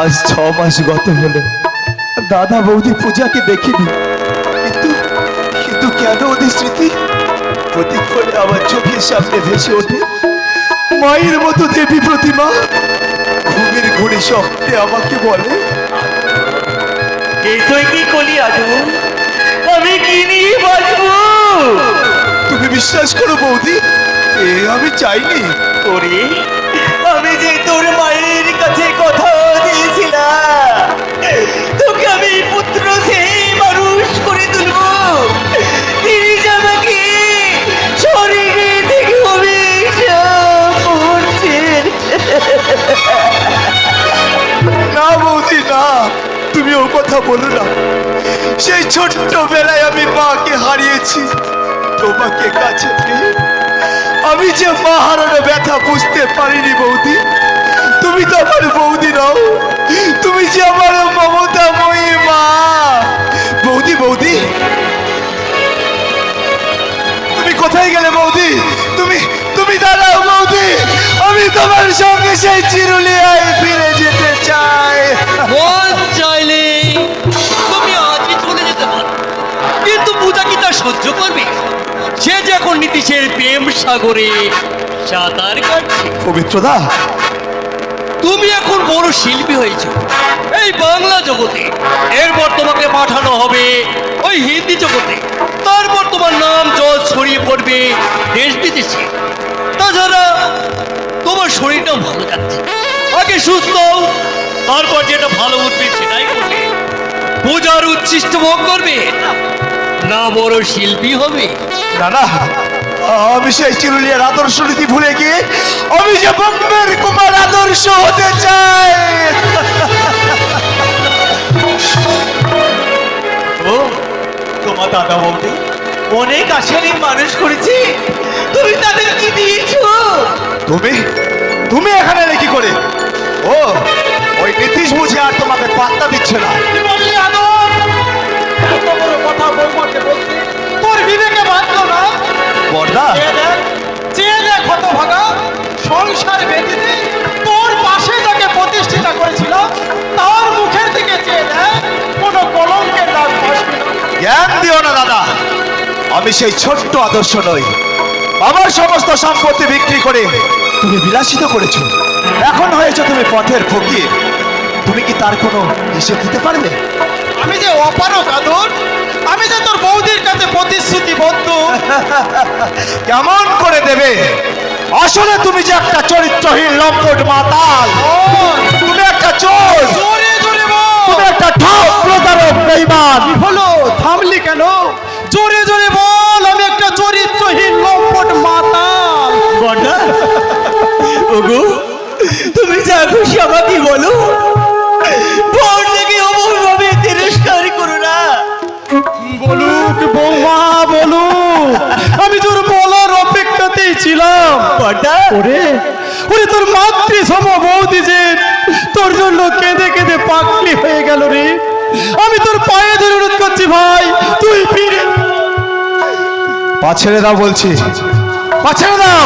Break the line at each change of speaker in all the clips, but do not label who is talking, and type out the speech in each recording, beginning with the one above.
আজ ছ মাস গত হলো। দাদা বৌদি পূজাকে দেখিনি। কিন্তু কিন্তু কেন ওদের স্মৃতি? প্রতিক্ষণে আমার চোখের সামনে ভেসে ওঠে। মায়ের মতো দেবী প্রতিমা ঘুমের ঘুরে স্বপ্নে আমাকে বলে
এই তুই কি করলি আজু? আমি কি নিয়ে বাঁচবো?
তুমি বিশ্বাস করো বৌদি এ আমি চাইনি।
ওরে আমি যে তোর মায়ের দিয়েছিলাম তোকে আমি পুত্র সেই মানুষ করে তুলবো।
না বৌদি না। তুমি ও কথা বলো না। সেই ছোট্ট বেলায় আমি মাকে হারিয়েছি। তোমাকে কাছে পেয়ে আমি যে মা হারানো ব্যথা বুঝতে পারিনি বৌদি তুমি তো আমার বৌদি নাও। তুমি যে আমার মমতাময়ী মা বৌদি বৌদি। তুমি কোথায় গেলে বৌদি? তুমি তুমি দাঁড়াও বৌদি। আমি তোমার সঙ্গে সেই চিরুলিয়ায় ফিরে যেতে চাই।
চাইলে তুমি আজই চলে যেতে পারো। কিন্তু পূজা কি তা সহ্য করবে? সে যে এখন নীতিশের প্রেম সাগরে সাঁতার কাটছে।
পবিত্রদা
বড় শিল্পী হয়েছো। এই বাংলা জগতে, এরপর তোমাকে পাঠানো হবে ওই হিন্দি জগতে। তারপর তোমার নাম জল ছড়িয়ে পড়বে দেশ বিদেশে তাছাড়া তোমার শরীরটাও ভালো যাচ্ছে। আগে সুস্থ তারপর যেটা ভালো উঠবে সেটাই করবে। পূজার উচ্ছিষ্ট ভোগ করবে, না বড় শিল্পী হবে।
না। আমি সেই চিরুলিয়ার আদর্শ নীতি ভুলে গিয়ে আমি যে বম্বের কুমার আদর্শ হতে চাই
ও তোমার দাদা বৌদি অনেক আশারই মানুষ করেছি। তুমি তাদের কি দিয়েছ?
তুমি? তুমি এখানে এলে কি করে? ও ওই নীতিশ বুঝে আর তোমাকে পাত্তা দিচ্ছে না।
কথা বলতে চেয়ে দেখ চেয়ে দেখ সংসার বেদিতে তোর পাশে যাকে প্রতিষ্ঠিতা করেছিল তার মুখের দিকে চেয়ে দেখ কোনো কলঙ্কের দাগ
জ্ঞান দিও না দাদা আমি সেই ছোট্ট আদর্শ নই। আমার সমস্ত সম্পত্তি বিক্রি করে তুমি বিলাসিত করেছ। এখন হয়েছে তুমি পথের ফকির। তুমি কি তার কোনো হিসেব দিতে পারবে?
আমি যে অপারক আদর আমি যে তোর বৌদির কাছে প্রতিশ্রুতি বদ্ধ
কেমন করে দেবে? আসলে তুমি যে একটা চরিত্রহীন লম্পট মাতাল তুমি একটা চোর। তুমি একটা ঠক প্রতারক বেঈমান
হলো? থামলি কেন? জোরে জোরে বল। আমি একটা চরিত্রহীন লম্পট মাতাল।
ওগো তুমি যা খুশি আমাকে বলো। তিরস্কার করো না।
বলুক বৌমা বলুক। আমি তোর বলার অপেক্ষাতেই ছিলাম। ওরে ওরে তোর মাতৃ সম বৌদি যে তোর জন্য কেঁদে কেঁদে পাগলি হয়ে গেল রে। আমি তোর পায়ে ধরে অনুরোধ করছি ভাই তুই ফিরে।
পা ছেড়ে দাও বলছি। পা ছেড়ে দাও।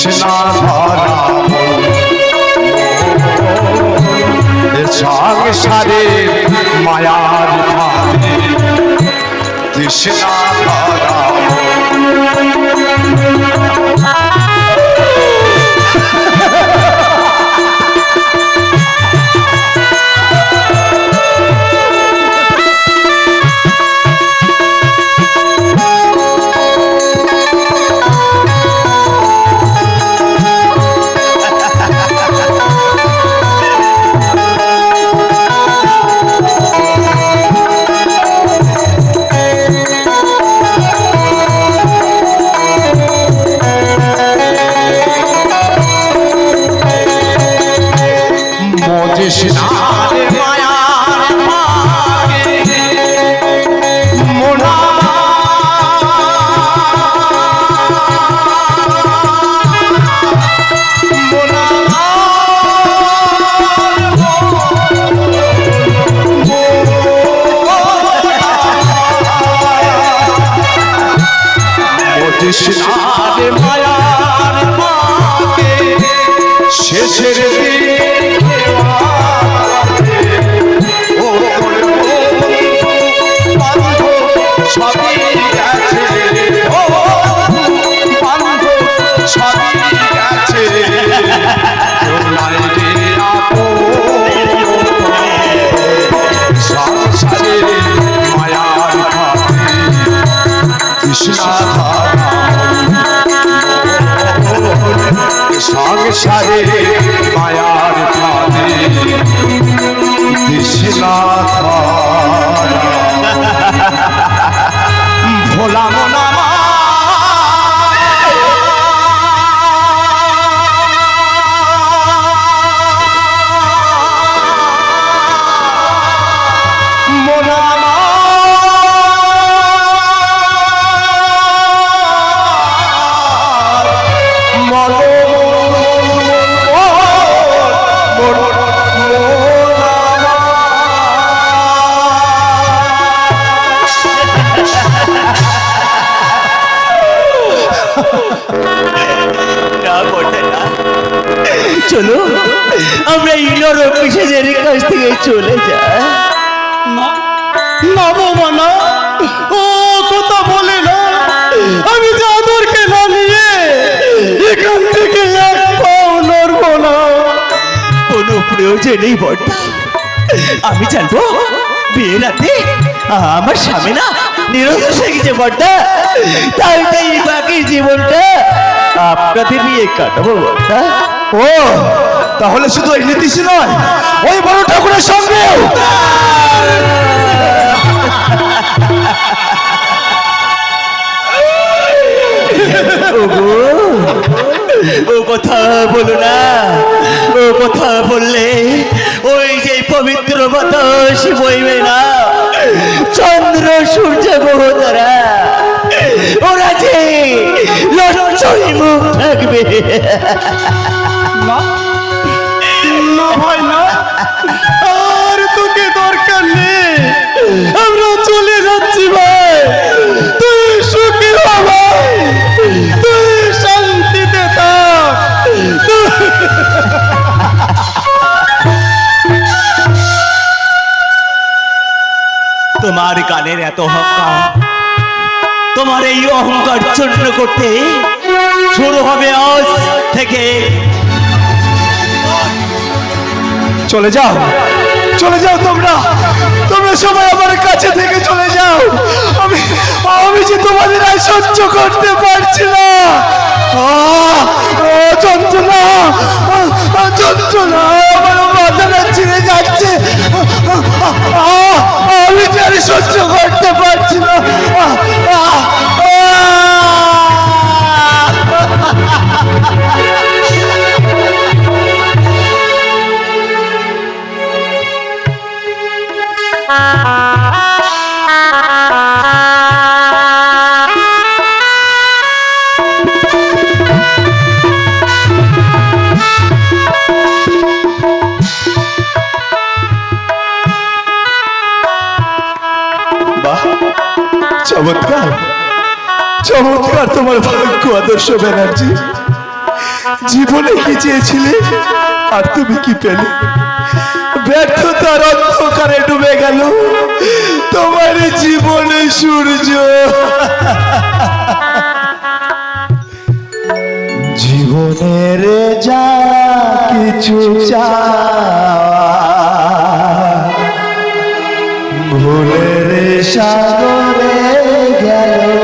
তৃষ্ণা ধরা সংসারে মায়ার কৃষ্ণা ধরা সংসারে মায়ার ভাবে কৃষ্ণা
চলে যাই
না বৌমা না ও কথা বলে না। আমি জাদুরকে না নিয়ে এখান থেকে এক পাও নড়বো
কোনো প্রয়োজন নেই বটে। আমি জানব বিয়ে রাতে আমার স্বামী না নিরোধ গেছে বট্টা তাই তাই বাকি জীবনটা আপনাদের বিয়ে কাটাবো বট্টা
ও তাহলে শুধু ওই নীতিশ নয়, ওই বড় ঠাকুরের সঙ্গে
ও কথা বলো না, ও কথা বললে ওই যে পবিত্র বাতাস বইবে না। চন্দ্র, সূর্য গ্রহতারা ওরা যে লজ্জয় মুখ থাকবে
আর তোকে দরকার নেই। আমরা চলে যাচ্ছি ভাই। তুই সুখী ভাই। তুই শান্তিতে থাক।
তোমার গানের এত অহংকার, তোমার এই অহংকার চূর্ণ করতে শুরু হবে আজ থেকে।
চলে যাও। চলে যাও তোমরা। তোমরা সবাই আমার কাছে থেকে চলে যাও। আমি আমি যে তোমাদের আর সহ্য করতে পারছি না। যন্ত্রণা যন্ত্রণা, আমার মাথাটা ছিঁড়ে যাচ্ছে। আমি যে আর সহ্য করতে পারছি না। চমৎকার। চমৎকার তোমার ভাগ্য, আদর্শ ব্যানার্জি। জীবনে কি চেয়েছিলে, আর তুমি কি পেলে? ব্যর্থতার অন্ধকারে ডুবে গেল। তোমার জীবনে সূর্য। জীবনের যা কিছু চা ভুলের সাগরে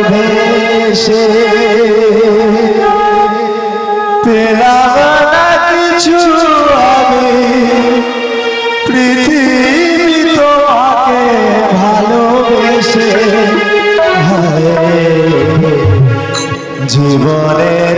ভেসে পেলাম কিছু আমি। পৃথিবী তোমাকে ভালোবেসে। জীবনের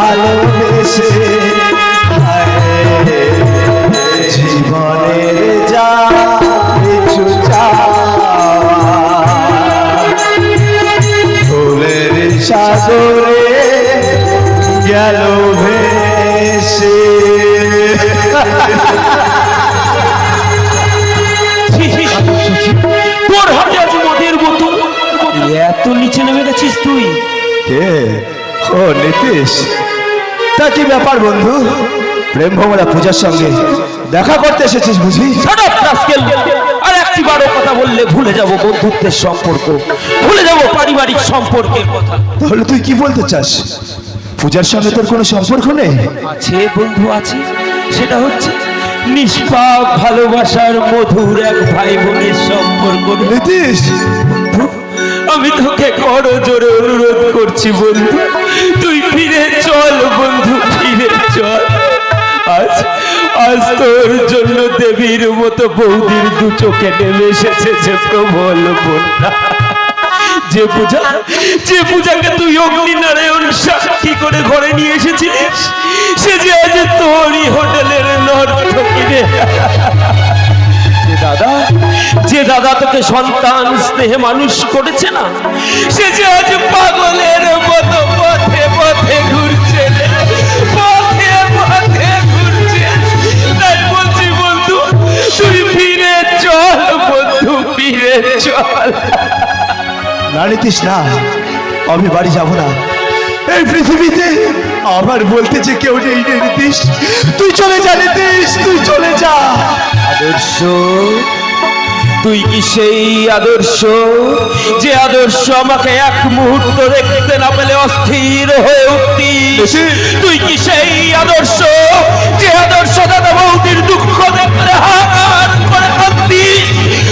ভালোবেসে জীবনের যা কিছু ফুলের সাগরে গেল ভেসে। তোর হাতে মতো। এত নিচে নেমে
গেছিস তুই।
কে? ও নীতিশ। তা কি ব্যাপার বন্ধু? প্রেম ভ্রমরা পূজার সঙ্গে দেখা করতে এসেছিস বুঝি!
আর একটি বারো কথা বললে ভুলে যাব বন্ধুত্বের সম্পর্ক। ভুলে যাব পারিবারিক সম্পর্কের কথা।
তাহলে তুই কি বলতে চাস? পূজার সঙ্গে তোর কোনো সম্পর্ক নেই?
আছে বন্ধু আছে। সেটা হচ্ছে নিষ্পাপ ভালোবাসার মধুর এক ভাই বোনের সম্পর্ক।
নীতিশ!
আমি তোকে বড় জোরে অনুরোধ করছি বন্ধু। তুই ফিরে চল বন্ধু, ফিরে চল। আজ আজ তোর জন্য দেবীর মতো বৌদির দু চোখে নেমে এসেছে যে প্রবল বন্যা। যে পূজা, যে পূজাকে তুই অগ্নি নারায়ণ সাক্ষী করে ঘরে নিয়ে এসেছিলিস, সে যে আজ তোরই হোটেলের যে দাদা যে দাদা তোকে সন্তান স্নেহে মানুষ করেছে না, সে যে আজ পাগলের মতো চল বন্ধু ফিরে চল
না নীতিশ না আমি বাড়ি যাব না। এই পৃথিবীতে আমার বলতে যে কেউ নেই রে নীতিশ। তুই চলে যা নীতিশ তুই চলে যা।
আদর্শ তুই কি সেই আদর্শ যে আদর্শ আমাকে এক মুহূর্ত দেখতে না পেলে অস্থির হয়ে উঠতিস? তুই কি সেই আদর্শ যে আদর্শ দাদা বৌদির দুঃখ দেখতে কাঁদতিস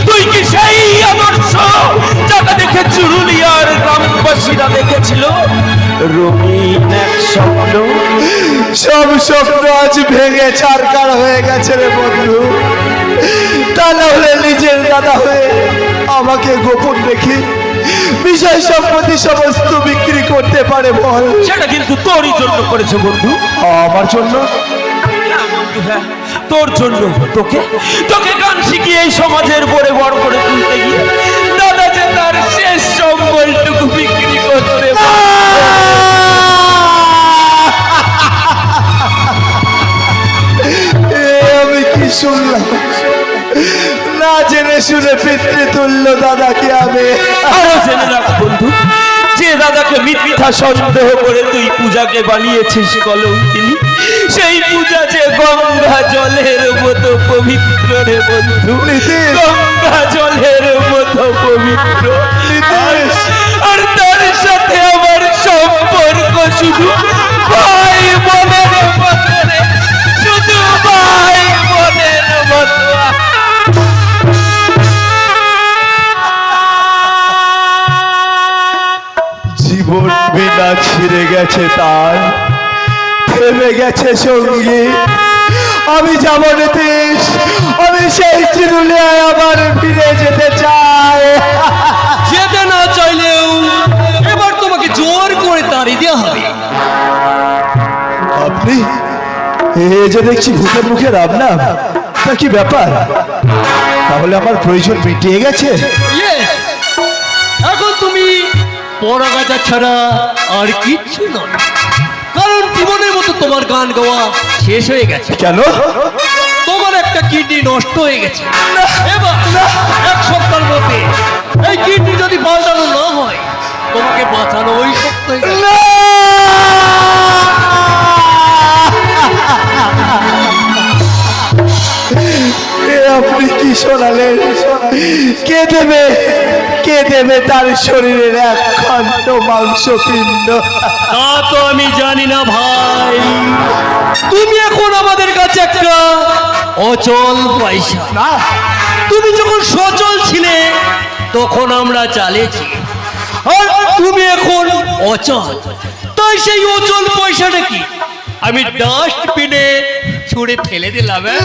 তুই কি সেই আদর্শ যাকে দেখে চুরুলিয়ার গ্রামবাসীরা দেখেছিল? রঙিন এক স্বপ্ন।
সব স্বপ্ন আজ ভেঙে চারকার হয়ে গেছে রে বন্ধু। তা না হলে নিজের দাদা হয়ে আমাকে গোপন রেখে বিষয় সম্পত্তি সমস্ত বিক্রি করতে পারে বল।
সেটা কিন্তু তোরই জন্য করেছে বন্ধু।
আমার জন্য?
হ্যাঁ তোর জন্য তোকে। তোকে গান শিখিয়ে এই সমাজের বড়ে বড় করে তুলতে গিয়ে দাদা যে তার শেষ সম্বলটুকু বিক্রি করতে
আমি কি শুনলাম? না জেনে শুনে পিতৃ তুল্য দাদাকে আমি?
আরও জেনে রাখ বন্ধু যে দাদাকে মিথ্যা সন্দেহ করে তুই পূজাকে বানিয়েছিস কলঙ্কিনী সেই পূজা যে গঙ্গা জলের মতো পবিত্র রে বন্ধু। গঙ্গা জলের মতো পবিত্র। আর তার সাথে আমার সম্পর্ক শুধু ভাই বোনের মতো রে। শুধু ভাই বোনের মতো
জীবন বিনা ছিঁড়ে গেছে তার থেমে গেছে সঙ্গী। আমি যাব নীতিশ আমি সেই চিরুলিয়ায় আবার ফিরে যেতে চাই।
যেতে না চাইলেও এবার তোমাকে জোর করে দাঁড়িয়ে দেওয়া হবে।
আপনি এ যে দেখছি ভূতের মুখে রাবনা তা কি ব্যাপার? তাহলে আমার প্রয়োজন মিটিয়ে গেছে!
এখন তুমি পড়া ছাড়া আর কিচ্ছু নয়। কারণ জীবনের মতো তোমার গান গাওয়া শেষ হয়ে গেছে।
কেন?
তোমার একটা কিডনি নষ্ট হয়ে গেছে। এবার এক সপ্তাহের মধ্যে এই কিডনি যদি পাল্টানো না হয় তোমাকে বাঁচানো ওই শক্ত
আপনি কি শোনালেন কে দেবে? কে দেবে তার শরীরের এক খণ্ড মাংস পিণ্ড?
তা তো আমি জানি না ভাই। তুমি এখন আমাদের কাছে একটা অচল পয়সা।
না।
তুমি যখন সচল ছিলে তখন আমরা চালেছি আর তুমি এখন অচল। তাই সেই অচল পয়সাটা কি? আমি ডাস্টবিনে ছুঁড়ে ফেলে দিলাম হ্যাঁ?